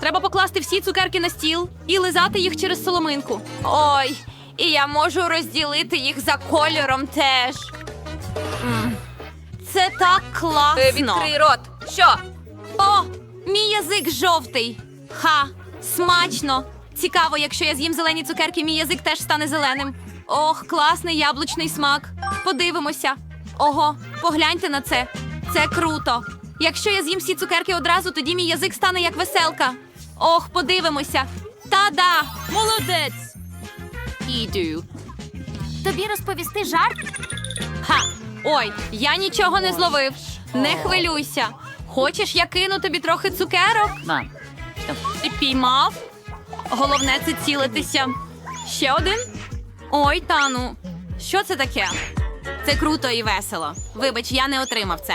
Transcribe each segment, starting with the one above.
Треба покласти всі цукерки на стіл і лизати їх через соломинку. Ой, і я можу розділити їх за кольором теж. М, Це так класно. Е, Відкрий рот. Що? О, мій язик жовтий. Ха, смачно. Цікаво, якщо я з'їм зелені цукерки, мій язик теж стане зеленим. Ох, класний яблучний смак. Подивимося. Ого, погляньте на це. Це круто. Якщо я з'їм всі цукерки одразу, тоді мій язик стане як веселка. Ох, подивимося. Та-да! Молодець! Іду. Тобі розповісти жарт? Ха! Ой, я нічого не зловив. Не хвилюйся. Хочеш, я кину тобі трохи цукерок? Мам. Ти піймав? Головне це цілитися. Ще один? Ой, Тану. Що це таке? Це круто і весело. Вибач, я не отримав це.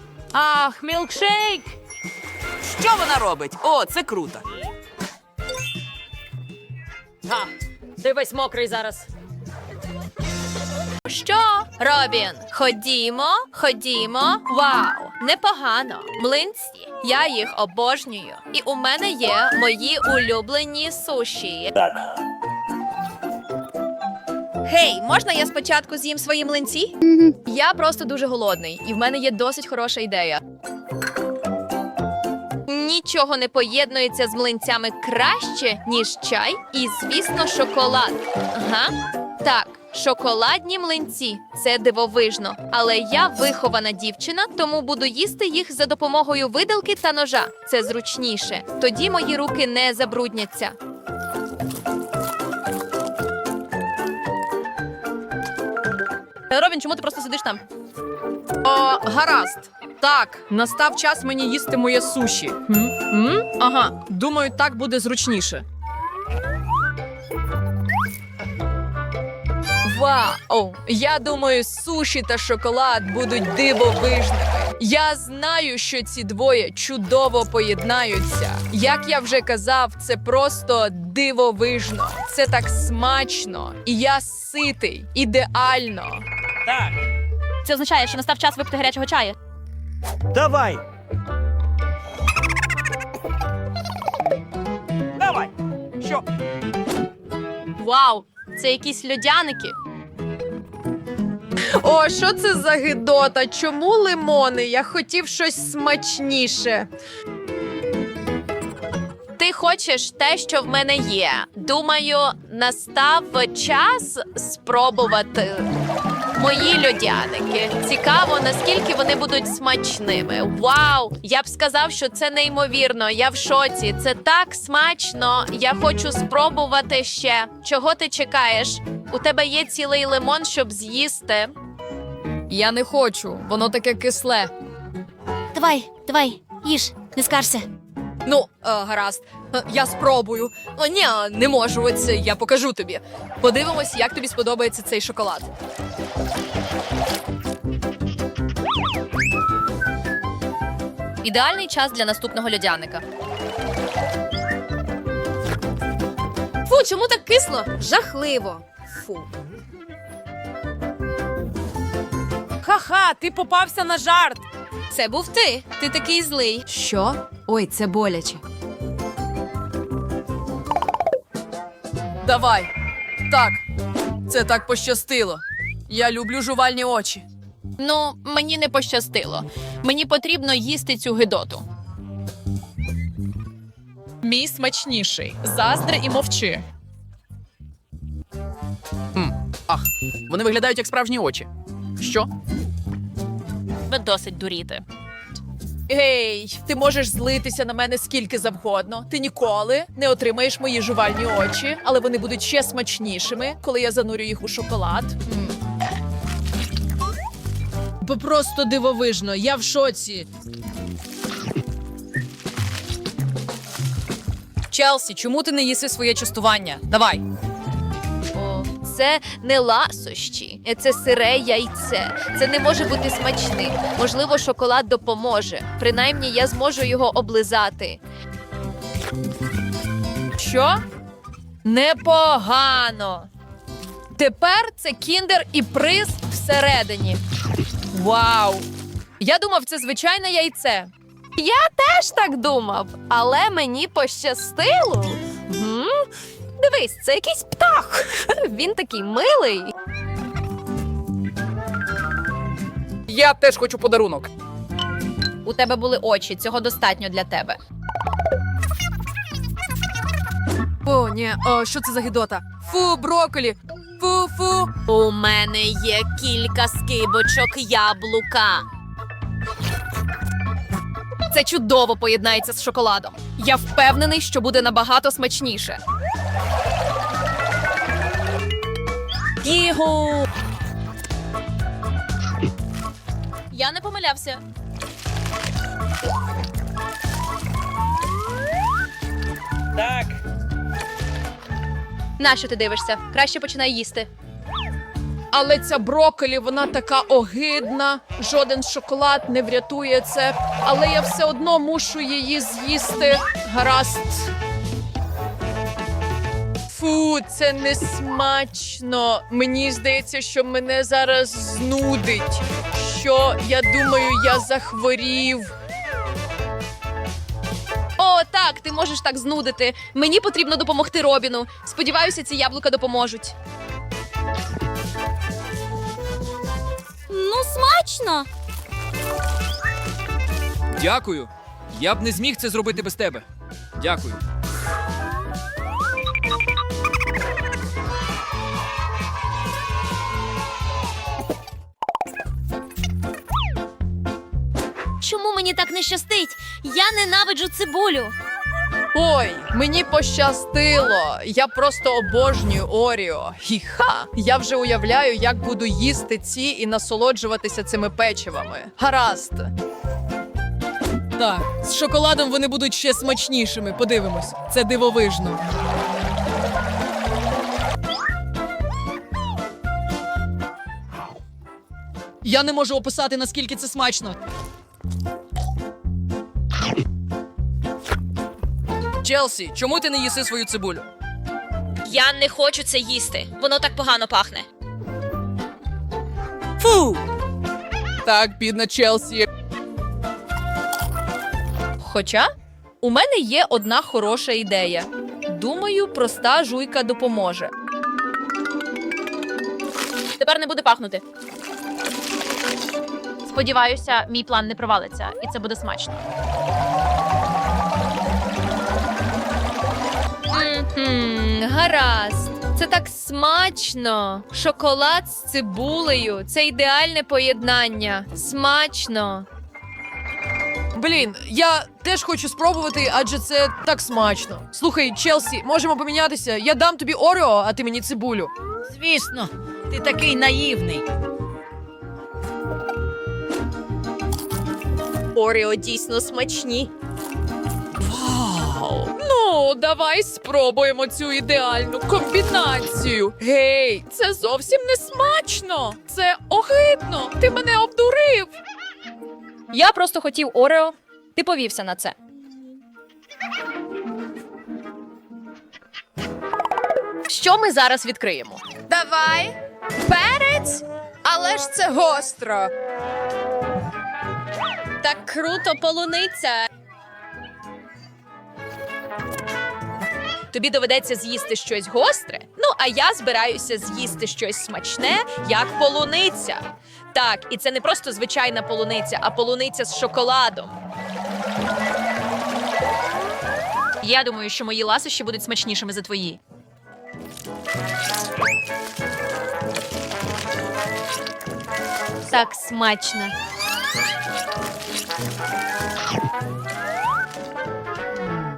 Ах, мілкшейк. Що вона робить? О, це круто. Га, ти весь мокрий зараз. Що, Робін? Ходімо, ходімо. Вау, непогано. Млинці. Я їх обожнюю. І у мене є мої улюблені суші. Гей, можна я спочатку з'їм свої млинці? Я просто дуже голодний, і в мене є досить хороша ідея. Нічого не поєднується з млинцями краще, ніж чай і, звісно, шоколад. Ага. Так, шоколадні млинці це дивовижно. Але я вихована дівчина, тому буду їсти їх за допомогою виделки та ножа. Це зручніше. Тоді мої руки не забрудняться. Робін, чому ти просто сидиш там? О, гаразд. Так, настав час мені їсти моє суші. М? М? Ага, думаю, так буде зручніше. Вау! Я думаю, суші та шоколад будуть дивовижними. Я знаю, що ці двоє чудово поєднаються. Як я вже казав, це просто дивовижно. Це так смачно, і я ситий, ідеально. Так. Це означає, що настав час випити гарячого чаю. Давай. Давай. Що? Вау, це якісь льодяники. О, що це за гидота? Чому лимони? Я хотів щось смачніше. Ти хочеш те, що в мене є. Думаю, настав час спробувати мої льодяники. Цікаво, наскільки вони будуть смачними. Вау! Я б сказав, що це неймовірно. Я в шоці. Це так смачно. Я хочу спробувати ще. Чого ти чекаєш? У тебе є цілий лимон, щоб з'їсти. Я не хочу, воно таке кисле. Давай, давай, їж, не скарся. Ну, е, гаразд, Е, я спробую. О, ні, не можу. Оце я покажу тобі. Подивимось, як тобі сподобається цей шоколад. Ідеальний час для наступного льодяника. Фу, чому так кисло? Жахливо. Фу. Ха-ха, ти попався на жарт. Це був ти. Ти такий злий. Що? Ой, це боляче. Давай. Так, це так пощастило. Я люблю жувальні очі. Ну, мені не пощастило. Мені потрібно їсти цю гидоту. Мій смачніший. Заздри і мовчи. Ах, вони виглядають як справжні очі. Що? Ви досить дуріти. Гей, ти можеш злитися на мене скільки завгодно. Ти ніколи не отримаєш мої жувальні очі, але вони будуть ще смачнішими, коли я занурю їх у шоколад. Бо просто дивовижно, я в шоці. Челсі, чому ти не їси своє частування? Давай. Це не ласощі, це сире яйце. Це не може бути смачним. Можливо, шоколад допоможе. Принаймні, я зможу його облизати. Що? Непогано. Тепер це кіндер і приз всередині. Вау! Я думав, це звичайне яйце. Я Теж так думав, але мені пощастило. Дивись, це якийсь птах. Він такий милий. Я теж хочу подарунок. У тебе були очі, цього достатньо для тебе. О, ні, о, що це за гидота? Фу, броколі! Фу, фу. У мене є кілька скибочок яблука. Це чудово поєднається з шоколадом. Я впевнений, що буде набагато смачніше. Ігу. Я не помилявся. Так. Нащо ти дивишся? Краще починай їсти. Але ця броколі, вона така огидна. Жоден шоколад не врятує це. Але я все одно мушу її з'їсти. Гаразд. Фу, це не смачно. Мені здається, що мене зараз знудить. Що я думаю, я захворів. О, так, ти можеш так знудити. Мені потрібно допомогти Робіну. Сподіваюся, ці яблука допоможуть. Смачно. Дякую. Я б не зміг це зробити без тебе. Дякую. Чому мені так не щастить? Я ненавиджу цибулю. Ой, мені пощастило. Я просто обожнюю Оріо. Хіха. Я вже уявляю, як буду їсти ці і насолоджуватися цими печивами. Гаразд. Так, з шоколадом вони будуть ще смачнішими. Подивимось. Це дивовижно. Я не можу описати, наскільки це смачно. Челсі, чому ти не їси свою цибулю? Я не хочу це їсти. Воно так погано пахне. Фу! Так, бідна Челсі. Хоча у мене є одна хороша ідея. Думаю, проста жуйка допоможе. Тепер не буде пахнути. Сподіваюся, мій план не провалиться, і це буде смачно. Гаразд. Це так смачно. Шоколад з цибулею. Це ідеальне поєднання. Смачно. Блін, я теж хочу спробувати, адже це так смачно. Слухай, Челсі, можемо помінятися. Я дам тобі Орео, а ти мені цибулю. Звісно, ти такий наївний. Оріо дійсно смачні. Ну, давай спробуємо цю ідеальну комбінацію. Гей, це зовсім не смачно. Це огидно. Ти мене обдурив. Я просто хотів Орео. Ти повівся на це. Що ми зараз відкриємо? Давай. Перець? Але ж це гостро. Так круто, полуниця. Тобі доведеться з'їсти щось гостре. Ну, а я збираюся з'їсти щось смачне, як полуниця. Так, і це не просто звичайна полуниця, а полуниця з шоколадом. Я думаю, що мої ласощі будуть смачнішими за твої. Так смачно.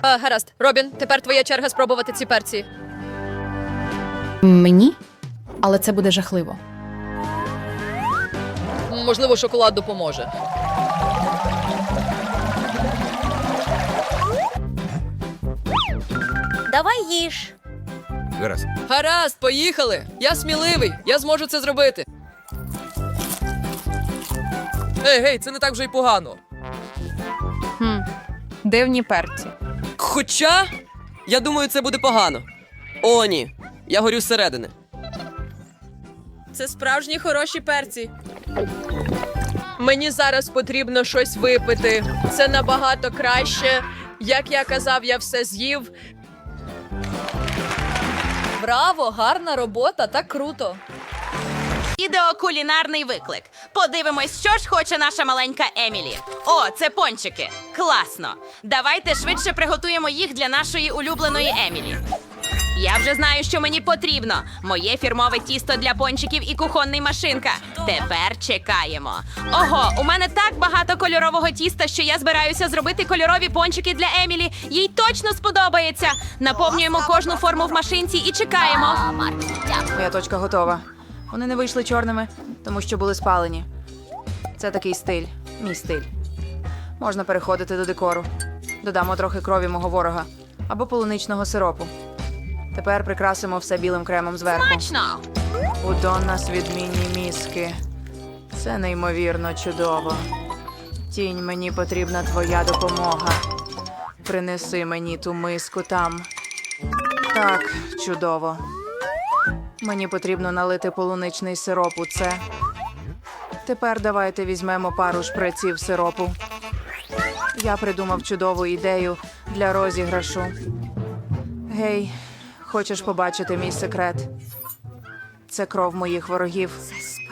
А, гаразд, Робін, тепер твоя черга спробувати ці перці. Мені? Але це буде жахливо. Можливо, шоколад допоможе. Давай їж. Гаразд. Гаразд, поїхали. Я сміливий, я зможу це зробити. Ей, гей, це не так вже й погано. Хм. Дивні перці. Хоча, я думаю, це буде погано. О, ні. Я горю зсередини. Це справжні хороші перці. Мені зараз потрібно щось випити. Це набагато краще. Як я казав, я все з'їв. Браво, гарна робота, так круто. Ідеокулінарний виклик. Подивимось, що ж хоче наша маленька Емілі. О, це пончики. Класно. Давайте швидше приготуємо їх для нашої улюбленої Емілі. Я вже знаю, що мені потрібно. Моє фірмове тісто для пончиків і кухонний машинка. Тепер чекаємо. Ого, у мене так багато кольорового тіста, що я збираюся зробити кольорові пончики для Емілі. Їй точно сподобається. Наповнюємо кожну форму в машинці і чекаємо. Моя точка готова. Вони не вийшли чорними, тому що були спалені. Це такий стиль, мій стиль. Можна переходити до декору. Додамо трохи крові мого ворога або полуничного сиропу. Тепер прикрасимо все білим кремом зверху. Смачно! У Доннас відмінні мізки. Це неймовірно чудово. Тінь, мені потрібна твоя допомога. Принеси мені ту миску там. Так, чудово. Мені потрібно налити полуничний сироп у це. Тепер давайте візьмемо пару шприців сиропу. Я придумав чудову ідею для розіграшу. Гей, хочеш побачити мій секрет? Це кров моїх ворогів.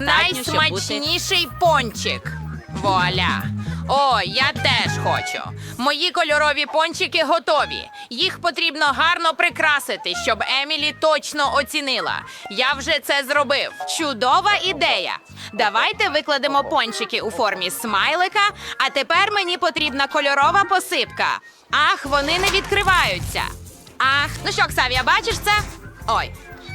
Найсмачніший пончик. Вуаля. О, я теж хочу. Мої кольорові пончики готові. Їх потрібно гарно прикрасити, щоб Емілі точно оцінила. Я вже це зробив. Чудова ідея. Давайте викладемо пончики у формі смайлика, а тепер мені потрібна кольорова посипка. Ах, вони не відкриваються. Ах, ну що, Ксавія, бачиш це? Ой.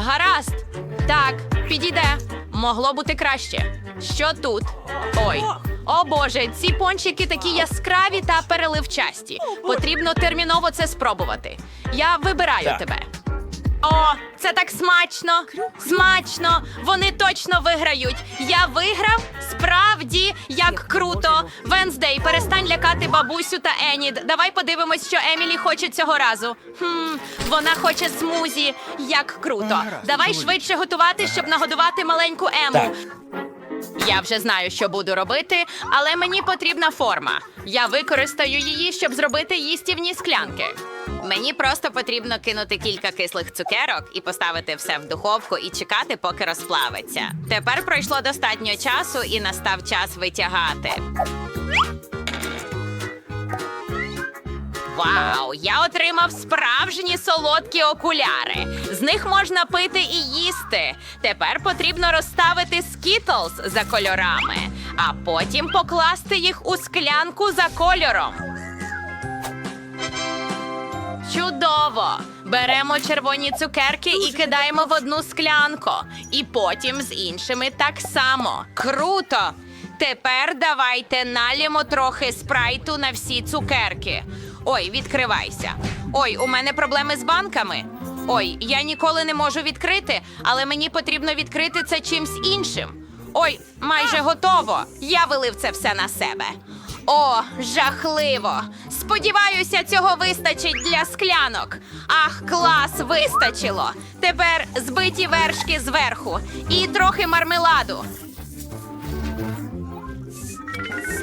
Гаразд. Так, підійде. Могло бути краще. Що тут? Ой. О Боже, ці пончики такі яскраві та переливчасті. Потрібно терміново це спробувати. Я вибираю Так. тебе. О, це так смачно! Смачно! Вони точно виграють! Я виграв? Справді, як круто! Венздей, перестань лякати бабусю та Енід. Давай подивимось, що Емілі хоче цього разу. Хм, вона хоче смузі. Як круто! Давай швидше готувати, щоб нагодувати маленьку Ему. Я вже знаю, що буду робити, але мені потрібна форма. Я використаю її, щоб зробити їстівні склянки. Мені просто потрібно кинути кілька кислих цукерок і поставити все в духовку і чекати, поки розплавиться. Тепер пройшло достатньо часу і настав час витягати. Вау! Я отримав справжні солодкі окуляри. З них можна пити і їсти. Тепер потрібно розставити скітлс за кольорами, а потім покласти їх у склянку за кольором. Чудово! Беремо червоні цукерки і кидаємо в одну склянку. І потім з іншими так само. Круто! Тепер давайте налємо трохи спрайту на всі цукерки. Ой, відкривайся. Ой, у мене проблеми з банками. Ой, я ніколи не можу відкрити, але мені потрібно відкрити це чимсь іншим. Ой, майже готово. Я вилив це все на себе. О, жахливо! Сподіваюся, цього вистачить для склянок. Ах, клас, вистачило! Тепер збиті вершки зверху і трохи мармеладу.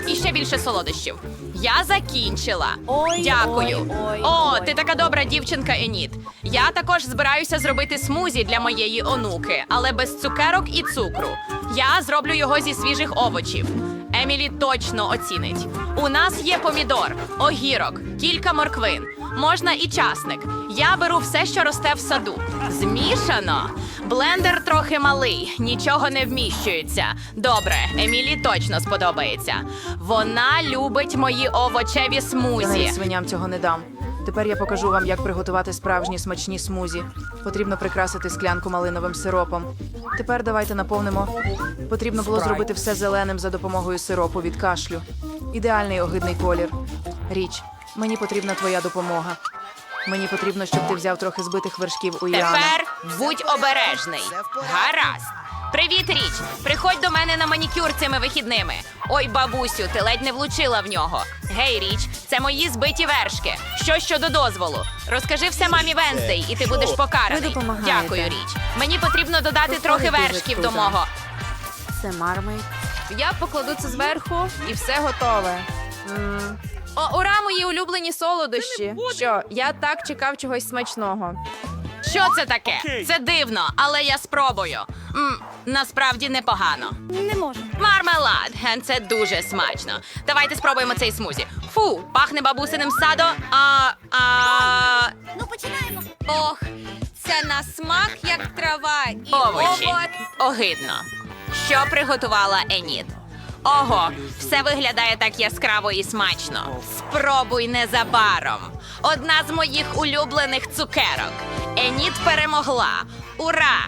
І ще більше солодощів. Я закінчила. Дякую. О, ти така добра дівчинка, Еніт. Я також збираюся зробити смузі для моєї онуки, але без цукерок і цукру. Я зроблю його зі свіжих овочів. Емілі точно оцінить. У нас є помідор, огірок, кілька морквин. Можна і часник. Я беру все, що росте в саду. Змішано. Блендер трохи малий, нічого не вміщується. Добре, Емілі точно сподобається. Вона любить мої овочеві смузі. Я свиням цього не дам. Тепер я покажу вам, як приготувати справжні смачні смузі. Потрібно прикрасити склянку малиновим сиропом. Тепер давайте наповнимо. Потрібно було зробити все зеленим за допомогою сиропу від кашлю. Ідеальний огидний колір. Річ, мені потрібна твоя допомога. Мені потрібно, щоб ти взяв трохи збитих вершків у Іана. Тепер будь обережний. Гаразд. Привіт, річ. Приходь до мене на манікюр цими вихідними. Ой, бабусю, ти ледь не влучила в нього. Гей, річ, це мої збиті вершки. Що щодо дозволу? Розкажи все мамі Венздей, і ти будеш покараний. Дякую, річ. Мені потрібно додати трохи вершків до мого. Я покладу це зверху і все готове. О, ура, мої улюблені солодощі. Що, я так чекав чогось смачного. Що це таке? Це дивно, але я спробую. М, насправді непогано. Не можу. Мармелад. Ген, Це дуже смачно. Давайте спробуємо цей смузі. Фу, пахне бабусиним садом. А, а... Ну, починаємо. Ох, Це на смак, як трава. І овочі. овоч. Огидно. Що приготувала Еніт? Ого, все виглядає так яскраво і смачно. Спробуй незабаром. Одна з моїх улюблених цукерок. Еніт перемогла. Ура!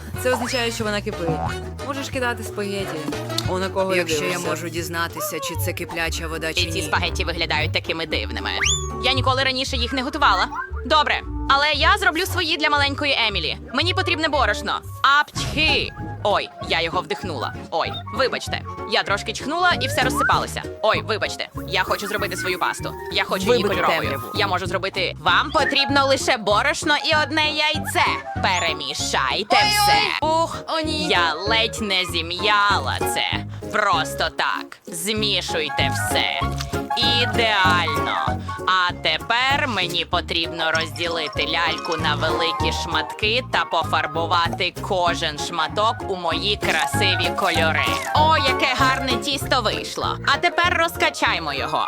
Це означає, що вона кипить. Можеш кидати спагеті. О, на кого Якщо я дивишся? можу дізнатися, чи це кипляча вода, чи І ці ні. спагетті виглядають такими дивними. Я ніколи раніше їх не готувала. Добре, але я зроблю свої для маленької Емілі. Мені потрібне борошно. Апчхи. Ой, я його вдихнула. Ой, вибачте. Я трошки чхнула і все розсипалося. Ой, вибачте. Я хочу зробити свою пасту. Я хочу її кольоровою. темряву. Я можу зробити. Вам потрібно лише борошно і одне яйце. Перемішайте все. Ух, О, ні. я ледь не зім'яла це. Просто так. Змішуйте все. Ідеально. А тепер мені потрібно розділити ляльку на великі шматки та пофарбувати кожен шматок у мої красиві кольори. О, яке гарне тісто вийшло. А тепер розкачаймо його.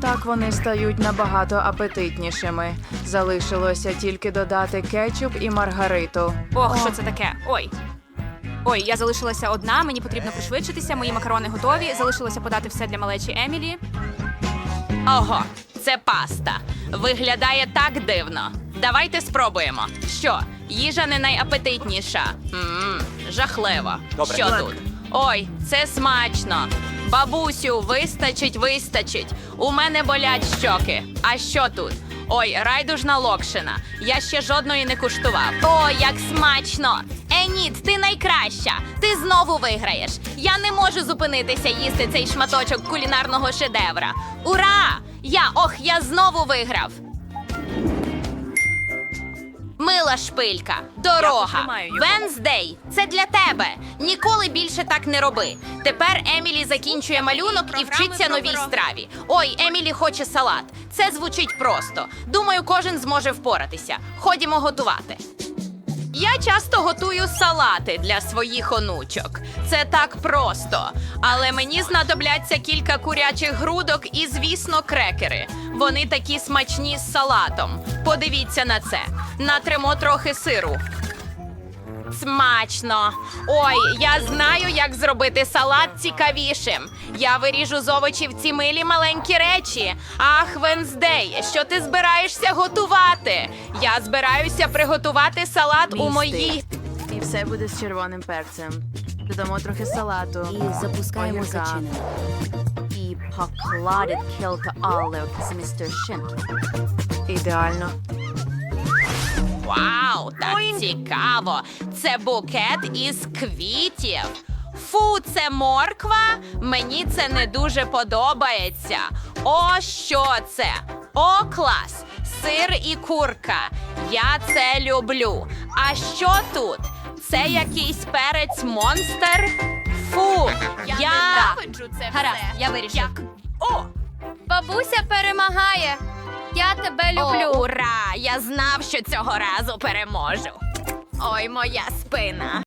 Так вони стають набагато апетитнішими. Залишилося тільки додати кетчуп і маргариту. Ох, що це таке? Ой. Ой, я залишилася одна, мені потрібно пришвидшитися, мої макарони готові. Залишилося подати все для малечі Емілі. Ого, це паста. Виглядає так дивно. Давайте спробуємо. Що, їжа не найапетитніша? Мм, жахливо. Добре. Що тут? Ой, це смачно. Бабусю, вистачить, вистачить. У мене болять щоки. А що тут? Ой, райдужна локшина. Я ще жодної не куштував. О, як смачно! Еніт, ти найкраща. Ти знову виграєш. Я не можу зупинитися їсти цей шматочок кулінарного шедевра. Ура! Я ох, я знову виграв. Мила шпилька, дорога. Венздей, це для тебе. Ніколи більше так не роби. Тепер Емілі закінчує малюнок і вчиться новій страві. Ой, Емілі хоче салат. Це звучить просто. Думаю, кожен зможе впоратися. Ходімо готувати. Я часто готую салати для своїх онучок. Це так просто. Але мені знадобляться кілька курячих грудок і, звісно, крекери. Вони такі смачні з салатом. Подивіться на це. Натримо трохи сиру. Смачно. Ой, я знаю, як зробити салат цікавішим. Я виріжу з овочів ці милі маленькі речі. Ах, Венздей, що ти збираєшся готувати? Я збираюся приготувати салат у моїй. І все буде з червоним перцем. Додамо трохи салату. І запускаємо зачинення. І покладить кілька оливок з містер Шин. Ідеально. Вау, так цікаво! Це букет із квітів. Фу, це морква. Мені це не дуже подобається. О, що це? О, клас! Сир і курка. Я це люблю. А що тут? Це якийсь перець монстр? Фу, я. Гаразд, я вирішив. Як? О! Бабуся перемагає. Я тебе О, ура! Я знав, що цього разу переможу. Ой, моя спина.